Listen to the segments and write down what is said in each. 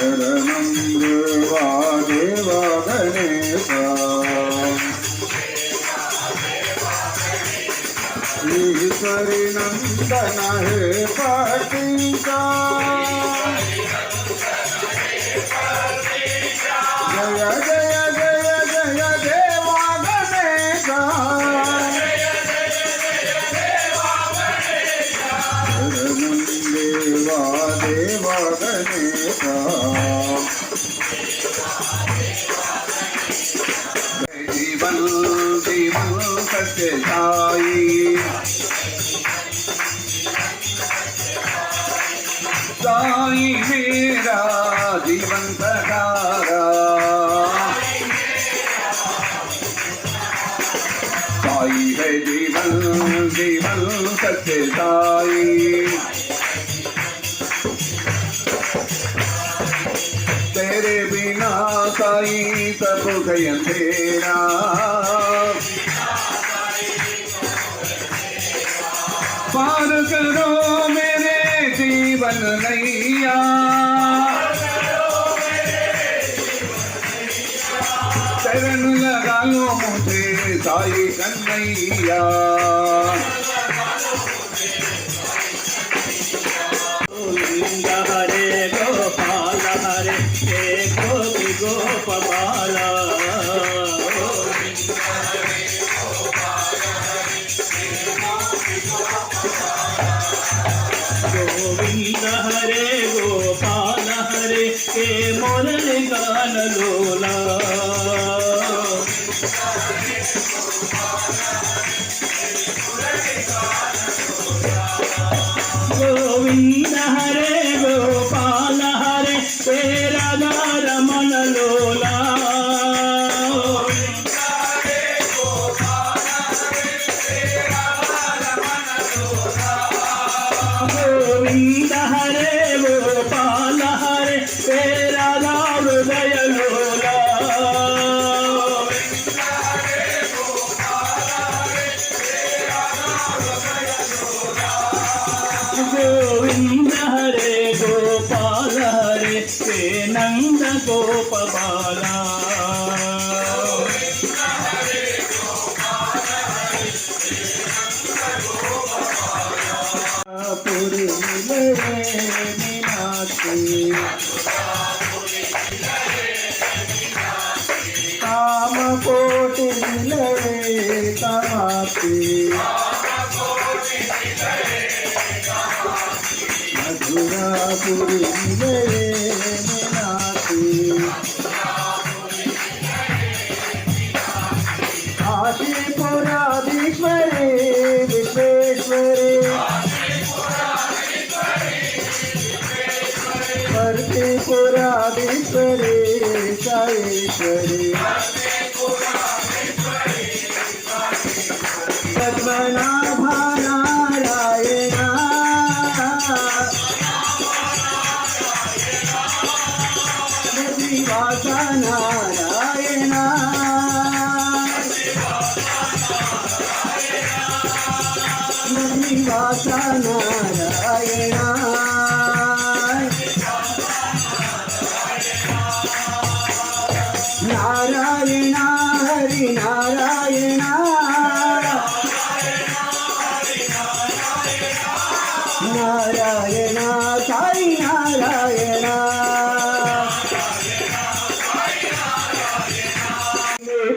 शरणं देवा देवा गणेशा ईश्वरी नन्दन हे पतिका जय जय जय साई मेरा जीवन सहारा साई है जीवन जीवन सत्य साई तेरे बिना साई सब गय अंधेरा पार करो मेरे జీవననయ్యా. శరణుల గాలో సాయి కన్నయ్యా. మురళి గానలోలా. గోవింద హరే గోపాల హరే శ్రీ నంద గోపాల పురి మీనాక్షి ఆశీపురాధీశ్వరి విశ్వేశ్వరి పర్తిపురాధీశ్వరి సైశ్వరి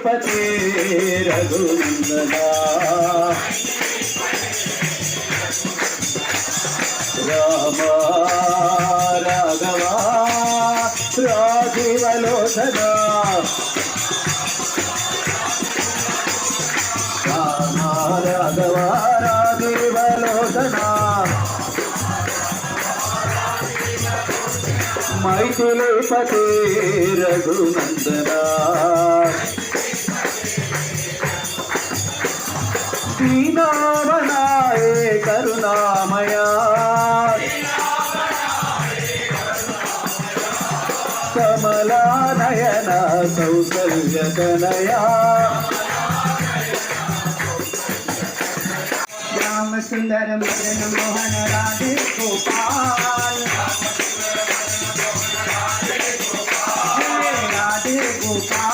పతే రఘునందనా రామ రాఘవ రాజీవలోచనా రామ రాఘవ రాజీవలోచనా మైథిలి పతే రఘునందనా శ్రీనామనాయ కరుణామయ. కమలానయన సౌకర్యతనయా. సుందరం జన మోహన రాధే గోపాల్ రాధే గోపాల్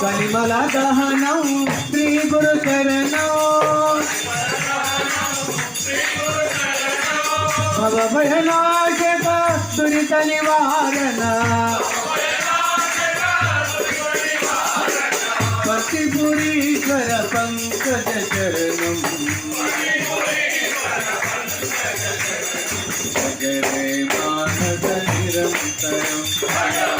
कलिमला दहन श्री गुरु चरण भव भयनाश का दुरीत निवारण। पतिपुरी पंकज चरण जय मानद निरंतर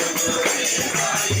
Everybody.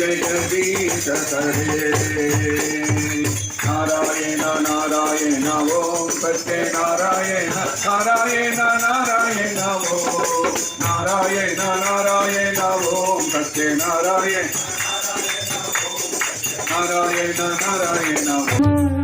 जगदीश हरे नारायण नारायण ओम सत्य नारायण नारायण नारायण ओम नारायण नारायण ओम सत्य नारायण नारायण नारायण ओम